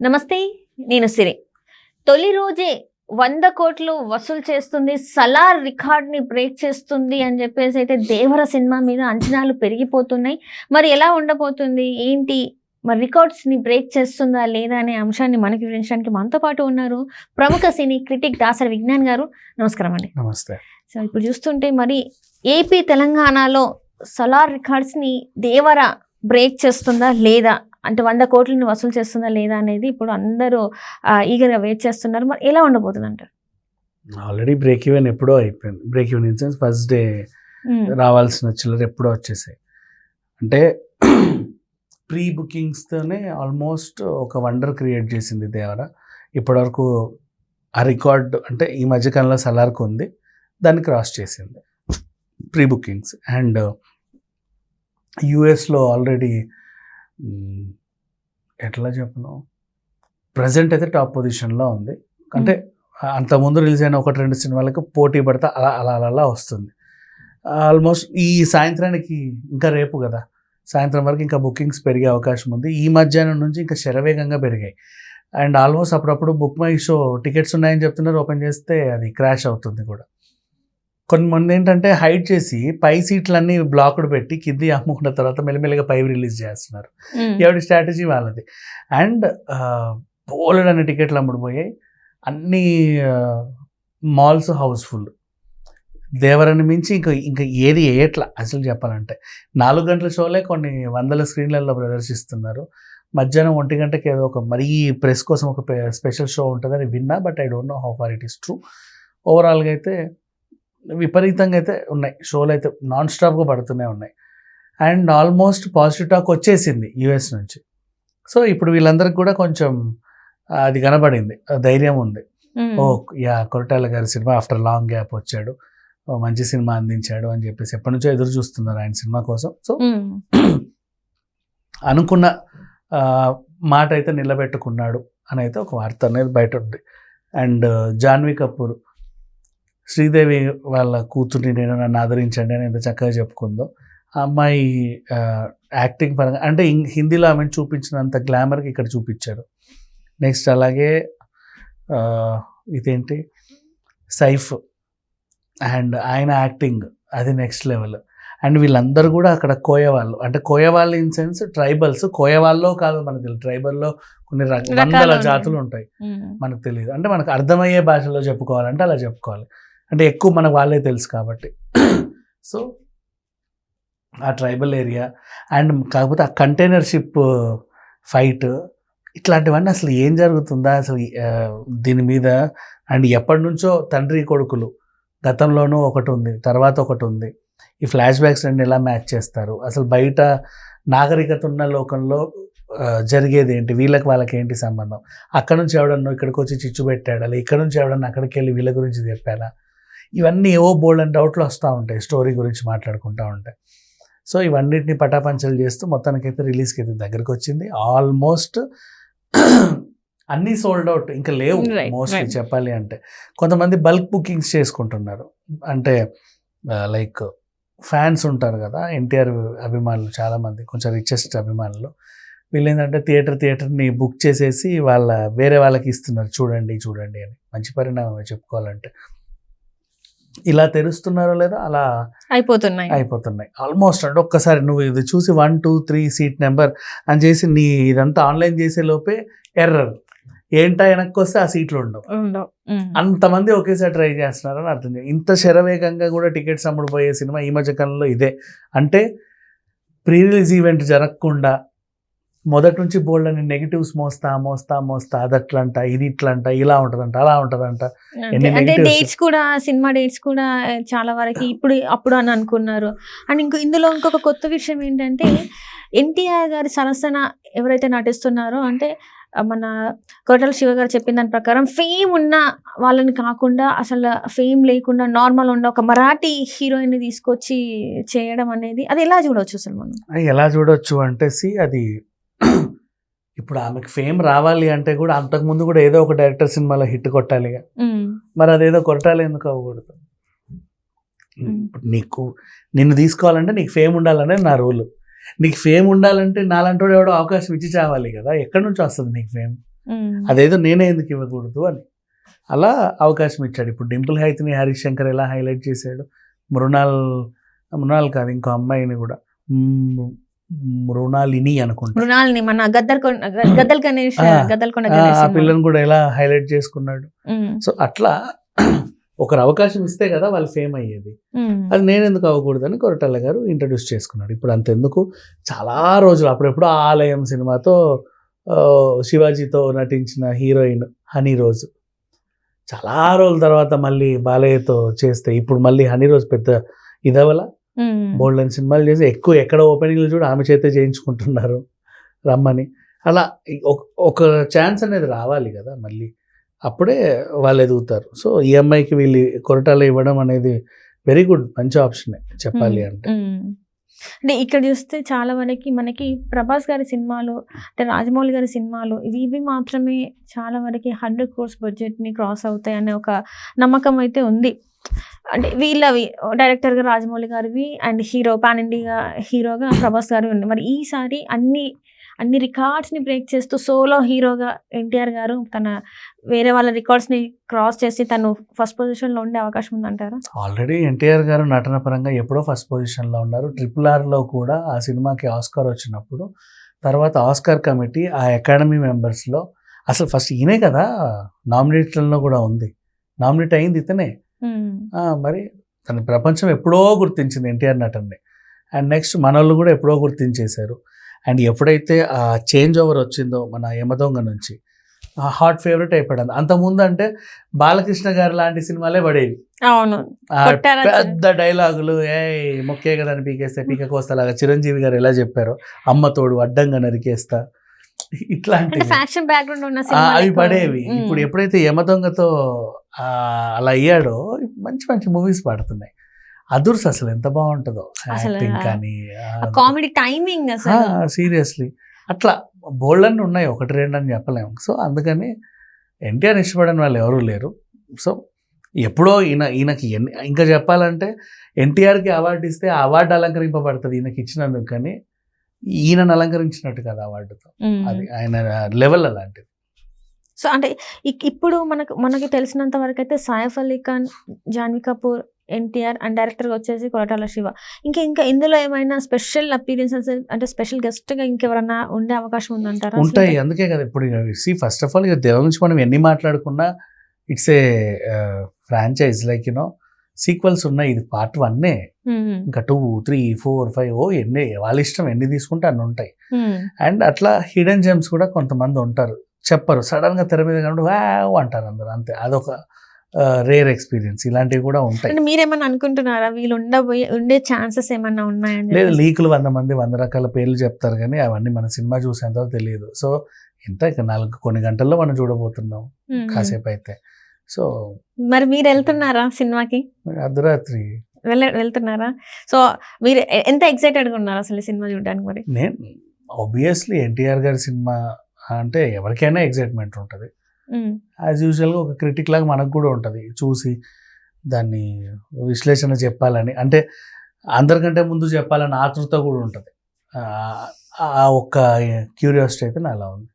నమస్తే నేను సిరి. తొలి రోజే వంద కోట్లు వసూలు చేస్తుంది సలార్ రికార్డ్ని బ్రేక్ చేస్తుంది అని చెప్పేసి అయితే దేవర సినిమా మీద అంచనాలు పెరిగిపోతున్నాయి. మరి ఎలా ఉండబోతుంది? ఏంటి? మరి రికార్డ్స్ని బ్రేక్ చేస్తుందా లేదా అనే అంశాన్ని మనకి వివరించడానికి మనతో పాటు ఉన్నారు ప్రముఖ సినీ క్రిటిక్ దాసరి విజ్ఞాన్ గారు. నమస్కారం అండి. నమస్తే. సో ఇప్పుడు చూస్తుంటే మరి ఏపీ తెలంగాణలో సలార్ రికార్డ్స్ని దేవర బ్రేక్ చేస్తుందా లేదా అంటే వంద కోట్లని వసూలు చేస్తుందా లేదా అనేది ఇప్పుడు అందరూ ఈగర్గా వెయిట్ చేస్తున్నారు. మరి ఎలా ఉండబోతుంది అంటారు ఆల్రెడీ బ్రేక్ ఈవెన్ ఎప్పుడో అయిపోయింది. Break even in sense first day రావాల్సిన చిల్లర ఎప్పుడో వచ్చేసాయి. అంటే ప్రీ బుకింగ్స్తోనే ఆల్మోస్ట్ ఒక వండర్ క్రియేట్ చేసింది దేవర. ఇప్పటివరకు ఆ రికార్డ్ అంటే ఈ మధ్యకాలంలో సలార్కు ఉంది. దాన్ని క్రాస్ చేసింది. ప్రీ బుకింగ్స్ అండ్ యుఎస్లో ఆల్రెడీ ఎట్లా చెప్పను? ప్రజెంట్ అయితే టాప్ పొజిషన్లో ఉంది. అంటే అంతకుముందు రిలీజ్ అయిన ఒకటి రెండు సినిమాలకు పోటీ పడితే అలా అలా అలా అలా వస్తుంది. ఆల్మోస్ట్ ఈ సాయంత్రానికి ఇంకా రేపు కదా సాయంత్రం వరకు ఇంకా బుకింగ్స్ పెరిగే అవకాశం ఉంది. ఈ మధ్యాహ్నం నుంచి ఇంకా శరవేగంగా పెరిగాయి. అండ్ ఆల్మోస్ట్ అప్పుడప్పుడు బుక్ మై షో టికెట్స్ ఉన్నాయని చెప్తున్నారు ఓపెన్ చేస్తే అది క్రాష్ అవుతుంది కూడా. కొన్ని మంది ఏంటంటే హైడ్ చేసి పై సీట్లన్నీ బ్లాక్డ్ పెట్టి కింది అమ్ముకున్న తర్వాత మెల్లిమెల్లిగా పై రిలీజ్ చేస్తున్నారు. ఎవరి స్ట్రాటజీ వాళ్ళది. అండ్ బోలెడ్ అనే టికెట్లు అమ్ముడుపోయాయి అన్ని మాల్స్ హౌస్ఫుల్ దేవరని మించి ఇంకా ఇంకా ఏది వేయట్లా అసలు చెప్పాలంటే. నాలుగు గంటల షోలే కొన్ని వందల స్క్రీన్లలో ప్రదర్శిస్తున్నారు. మధ్యాహ్నం ఒంటి గంటకి ఏదో ఒక మరీ ప్రెస్ కోసం ఒక స్పెషల్ షో ఉంటుందని విన్నా but I don't know how far it is true ఓవరాల్గా అయితే విపరీతంగా అయితే ఉన్నాయి. షోలు అయితే నాన్ స్టాప్గా పడుతూనే ఉన్నాయి. అండ్ ఆల్మోస్ట్ పాజిటివ్ టాక్ వచ్చేసింది యుఎస్ నుంచి. సో ఇప్పుడు వీళ్ళందరికీ కూడా కొంచెం అది కనబడింది. ధైర్యం ఉంది. ఓ యా కొరటాల గారి సినిమా ఆఫ్టర్ లాంగ్ గ్యాప్ వచ్చాడు. మంచి సినిమా అందించాడు అని చెప్పేసి ఎప్పటి నుంచో ఎదురు చూస్తున్నారు ఆయన సినిమా కోసం. సో అనుకున్న మాట అయితే నిలబెట్టుకున్నాడు అని అయితే ఒక వార్త అనేది బయట ఉంది. అండ్ జాన్వీ కపూర్ శ్రీదేవి వాళ్ళ కూతుర్ని నేను నన్ను ఆదరించండి అని ఎంత చక్కగా చెప్పుకుందో. ఆ అమ్మాయి యాక్టింగ్ పరంగా అంటే హిందీలో ఆమెను చూపించినంత గ్లామర్కి ఇక్కడ చూపించారు నెక్స్ట్ అలాగే ఇదేంటి? సైఫ్ అండ్ ఆయన యాక్టింగ్ అది నెక్స్ట్ లెవెల్ అండ్ వీళ్ళందరూ కూడా అక్కడ కోయవాళ్ళు. అంటే కోయవాళ్ళు ఇన్ సెన్స్ ట్రైబల్స్. కోయవాళ్ళలో కాదు మనకు తెలియదు ట్రైబల్లో కొన్ని వందల జాతులు ఉంటాయి. మనకు తెలియదు అంటే మనకు అర్థమయ్యే భాషలో చెప్పుకోవాలంటే అలా చెప్పుకోవాలి. అంటే ఎక్కువ మనకు వాళ్ళే తెలుసు కాబట్టి. సో ఆ ట్రైబల్ ఏరియా అండ్ కాకపోతే ఆ కంటైనర్ షిప్ ఫైట్ ఇట్లాంటివన్నీ అసలు ఏం జరుగుతుందా? అసలు దీని మీద అండ్ ఎప్పటి నుంచో తండ్రి కొడుకులు గతంలోనూ ఒకటి ఉంది తర్వాత ఒకటి ఉంది. ఈ ఫ్లాష్ బ్యాక్స్ రెండు ఎలా మ్యాచ్ చేస్తారు? అసలు బయట నాగరికత ఉన్న లోకంలో జరిగేది ఏంటి? వీళ్ళకి వాళ్ళకి ఏంటి సంబంధం? అక్కడ నుంచి ఎవడన్నా ఇక్కడికి వచ్చి చిచ్చు పెట్టాడా? ఇక్కడ నుంచి ఎవడన్నా అక్కడికి వెళ్ళి వీళ్ళ గురించి చెప్పాలా? ఇవన్నీ ఏవో బోల్డ్ అండ్ డౌట్లు వస్తూ ఉంటాయి స్టోరీ గురించి మాట్లాడుకుంటూ ఉంటాయి సో ఇవన్నిటిని పటాపంచలు చేస్తూ మొత్తానికైతే రిలీజ్కి అయితే దగ్గరకు వచ్చింది ఆల్మోస్ట్ అన్నీ సోల్డ్ అవుట్ ఇంకా లేవు మోస్ట్లీ చెప్పాలి అంటే. కొంతమంది బల్క్ బుకింగ్స్ చేసుకుంటున్నారు. అంటే లైక్ ఫ్యాన్స్ ఉంటారు కదా ఎన్టీఆర్ అభిమానులు చాలామంది కొంచెం రిచెస్ట్ అభిమానులు. వీళ్ళు ఏంటంటే థియేటర్ థియేటర్ని బుక్ చేసేసి వాళ్ళ వేరే వాళ్ళకి ఇస్తున్నారు. చూడండి చూడండి అని. మంచి పరిణామం చెప్పుకోవాలంటే. ఇలా తెరుస్తున్నారో లేదా అలా అయిపోతున్నాయి. అయిపోతున్నాయి. ఆల్మోస్ట్ అంటే ఒక్కసారి నువ్వు ఇది చూసి one two three seat number అని చేసి నీ ఇదంతా ఆన్లైన్ చేసే లోపే ఎర్రర్ ఏంటా వెనక్కి వస్తే ఆ సీట్లు ఉండవు. అంతమంది ఒకేసారి ట్రై చేస్తున్నారని అర్థం ఇంత శరవేగంగా కూడా టికెట్స్ అమ్ముడుపోయే సినిమా ఈ మధ్య కాలంలో ఇదే. అంటే ప్రీ రిలీజ్ ఈవెంట్ జరగకుండా మొదటి నుంచి బోల్డ్ అని నెగిటివ్స్ మోస్తా మోస్తా మోస్తా అది అట్లంట ఇది ఇట్లంట ఇలా ఉంటదంట అలా ఉంటదంట. అంటే డేట్స్ కూడా సినిమా డేట్స్ కూడా చాలా వరకు ఇప్పుడు అప్పుడు అని అనుకున్నారు. అండ్ ఇంకో ఇందులో ఇంకొక కొత్త విషయం ఏంటంటే ఎన్టీఆర్ గారి సరసన ఎవరైతే నటిస్తున్నారో అంటే మన కొరటాల శివ గారు చెప్పిన దాని ప్రకారం ఫేమ్ ఉన్న వాళ్ళని కాకుండా అసలు ఫేమ్ లేకుండా నార్మల్ ఉన్న ఒక మరాఠీ హీరోయిన్ తీసుకొచ్చి చేయడం అనేది అది ఎలా చూడవచ్చు అసలు మనం? ఎలా చూడవచ్చు అంటే సి అది ఇప్పుడు ఆమెకు ఫేమ్ రావాలి అంటే కూడా అంతకుముందు కూడా ఏదో ఒక డైరెక్టర్ సినిమాలో హిట్ కొట్టాలి మరి అదేదో కొట్టాలి ఎందుకు అవ్వకూడదు? ఇప్పుడు నీకు నిన్ను తీసుకోవాలంటే నీకు ఫేమ్ ఉండాలనే నా రూల్. నీకు ఫేమ్ ఉండాలంటే నాలంటోడు ఎవడో అవకాశం ఇచ్చి చావాలి కదా. ఎక్కడి నుంచి వస్తుంది నీకు ఫేమ్. అదేదో నేనే ఎందుకు ఇవ్వకూడదు అని. అలా అవకాశం ఇచ్చాడు. ఇప్పుడు డింపుల్ హైత్ని హరీష్ శంకర్ ఎలా హైలైట్ చేశాడు? మృణాల్ మృణాల్ కాదు ఇంకో అమ్మాయిని కూడా. మృణాలిని అనుకుంటా. మృణాల్ని మన గద్దల్ గణేష్ గద్దల్ ఆ, సినిమా. పిల్లని కూడా ఎలా హైలైట్ చేసుకున్నాడు. ఉమ్, సో అట్లా ఒకరు అవకాశం ఇస్తే కదా వాళ్ళు ఫేమ్ అయ్యేది. ఉమ్, అది నేను ఎందుకు అవ్వకూడదని కొరటాల గారు ఇంట్రడ్యూస్ చేసుకున్నాడు. ఇప్పుడు అంతెందుకు? చాలా రోజులు అప్పుడెప్పుడు ఆలయం సినిమాతో శివాజీతో నటించిన హీరోయిన్ హనీ రోజు. చాలా రోజుల తర్వాత మళ్ళీ బాలయ్యతో చేస్తే ఇప్పుడు మళ్ళీ హనీ రోజు పెద్ద ఇదవల. బోల్డ్ అని సినిమాలు చేసి ఎక్కువ ఎక్కడ ఓపెనింగ్లు చూడ ఆమె చేతే చేయించుకుంటున్నారు రమ్మని. అలా ఒక- ఛాన్స్ అనేది రావాలి కదా మళ్ళీ. అప్పుడే వాళ్ళు ఎదుగుతారు. సో ఈ అమ్మాయికి వీళ్ళు కొరటాలు ఇవ్వడం అనేది వెరీ గుడ్ మంచి ఆప్షనే చెప్పాలి అంటే. అంటే ఇక్కడ చూస్తే చాలా వరకు మనకి ప్రభాస్ గారి సినిమాలు అంటే రాజమౌళి గారి సినిమాలు ఇవి ఇవి మాత్రమే చాలా వరకు హండ్రెడ్ క్రోర్స్ బడ్జెట్ని క్రాస్ అవుతాయి అనే ఒక నమ్మకం అయితే ఉంది. అంటే వీళ్ళవి డైరెక్టర్గా రాజమౌళి గారివి అండ్ హీరో పాన్ ఇండియా హీరోగా ప్రభాస్ గారు ఉంది మరి ఈసారి అన్ని అన్ని రికార్డ్స్ని బ్రేక్ చేస్తూ సోలో హీరోగా ఎన్టీఆర్ గారు తన వేరే వాళ్ళ రికార్డ్స్ని క్రాస్ చేసి తను ఫస్ట్ పొజిషన్లో ఉండే అవకాశం ఉందంటారా? ఆల్రెడీ ఎన్టీఆర్ గారు నటన పరంగా ఎప్పుడో ఫస్ట్ పొజిషన్లో ఉన్నారు. ట్రిపుల్ ఆర్లో కూడా ఆ సినిమాకి ఆస్కార్ వచ్చినప్పుడు. తర్వాత ఆస్కార్ కమిటీ ఆ అకాడమీ మెంబర్స్లో అసలు ఫస్ట్ ఈయనే కదా నామినేషన్లో కూడా ఉంది. నామినేట్ అయింది ఇతనే. మరి తన ప్రపంచం ఎప్పుడో గుర్తించింది ఎన్టీఆర్ నటన్ని. అండ్ నెక్స్ట్ మనోళ్ళు కూడా ఎప్పుడో గుర్తించేశారు. అండ్ ఎప్పుడైతే ఆ చేంజ్ ఓవర్ వచ్చిందో మన యమదొంగ నుంచి ఆ హాట్ ఫేవరెట్ అయిపోయాడు అంతకుముందు అంటే బాలకృష్ణ గారు లాంటి సినిమాలే పడేవి. అవును. పెద్ద డైలాగులు ఏ మొక్కే కదా అని పీకేస్తే పీక కోస్తలాగా చిరంజీవి గారు ఎలా చెప్పారు అమ్మ తోడు అడ్డంగా నరికేస్తా. అంటే ఇట్లాంటివి. ఫ్యాక్షన్ బ్యాక్గ్రౌండ్ ఉన్న అవి. పడేవి. ఇప్పుడు ఎప్పుడైతే యమదొంగతో అలా అయ్యాడో మంచి మంచి మూవీస్ పడుతున్నాయి. అదుర్స్ అసలు ఎంత బాగుంటుందో యాక్టింగ్ కానీ కామెడీ టైమింగ్ సీరియస్లీ. అట్లా బోల్డ్ అన్ని ఉన్నాయి ఒకటి రెండు అని చెప్పలేము సో అందుకని ఎన్టీఆర్ ఇష్టపడని వాళ్ళు ఎవరూ లేరు. సో ఎప్పుడో ఈయన ఈయనకి ఎన్ని ఇంకా చెప్పాలంటే ఎన్టీఆర్కి అవార్డు ఇస్తే ఆ అవార్డు అలంకరింపబడుతుంది ఈయనకి ఇచ్చినందుకు కానీ ఈయనను అలంకరించినట్టు కదా అవార్డుతో. అది ఆయన లెవెల్ అలాంటిది. సో అంటే ఇప్పుడు మనకు మనకి తెలిసినంత వరకు అయితే సాయఫ్ అలీ ఖాన్ జాన్వీ కపూర్ ఎన్టీఆర్ అండ్ డైరెక్టర్ వచ్చేసి కొరటాల శివ ఇంకా ఇంకా ఇందులో ఏమైనా స్పెషల్ అపీరియన్సెస్ అంటే స్పెషల్ గెస్ట్గా ఇంకెవరన్నా ఉండే అవకాశం ఉందంటారా? ఉంటాయి అందుకే కదా ఇప్పుడు సి ఫస్ట్ ఆఫ్ ఆల్ ఇక దేవుడి నుంచి మనం ఎన్ని మాట్లాడుకున్నా it's a franchise like you know sequels ఉన్నాయి ఇది పార్ట్ వన్నే. ఇంకా టూ త్రీ ఫోర్ ఫైవ్ ఓ ఎన్ని వాళ్ళ ఇష్టం ఎన్ని తీసుకుంటే అన్ని ఉంటాయి. అండ్ అట్లా హిడెన్ జెమ్స్ కూడా కొంతమంది ఉంటారు చెప్పరు. సడన్గా తెర మీద వావ్ అంటారు అందరు. అంతే. అదొక రేర్ ఎక్స్పీరియన్స్. ఇలాంటివి కూడా ఉంటాయి. మీరేమన్నా అనుకుంటున్నారా? వీళ్ళు ఉండబోయే ఉండే ఛాన్సెస్ ఏమన్నా ఉన్నాయని లేదు? లీకులు వంద మంది వంద రకాల పేర్లు చెప్తారు కానీ అవన్నీ మన సినిమా చూసేంత తెలియదు. సో ఇంత ఇక నాలుగు కొన్ని గంటల్లో మనం చూడబోతున్నాం. కాసేపు అయితే సో మరి మీరు వెళ్తున్నారా సినిమాకి? అర్ధరాత్రి. వెళ్ళ వెళ్తున్నారా? సో మీరు ఎంత ఎక్సైటెడ్గా ఉన్నారు అసలు సినిమా చూడడానికి మరి? నేను ఆబ్వియస్లీ ఎన్టీఆర్ గారి సినిమా అంటే ఎవరికైనా ఎగ్జైట్మెంట్ ఉంటుంది. యాజ్ యూజువల్గా ఒక క్రిటిక్ లాగా మనకు కూడా ఉంటుంది. చూసి దాన్ని విశ్లేషణ చెప్పాలని. అంటే అందరికంటే ముందు చెప్పాలని ఆతృత కూడా ఉంటుంది. ఆ- ఒక్క క్యూరియాసిటీ అయితే నాలా ఉంది.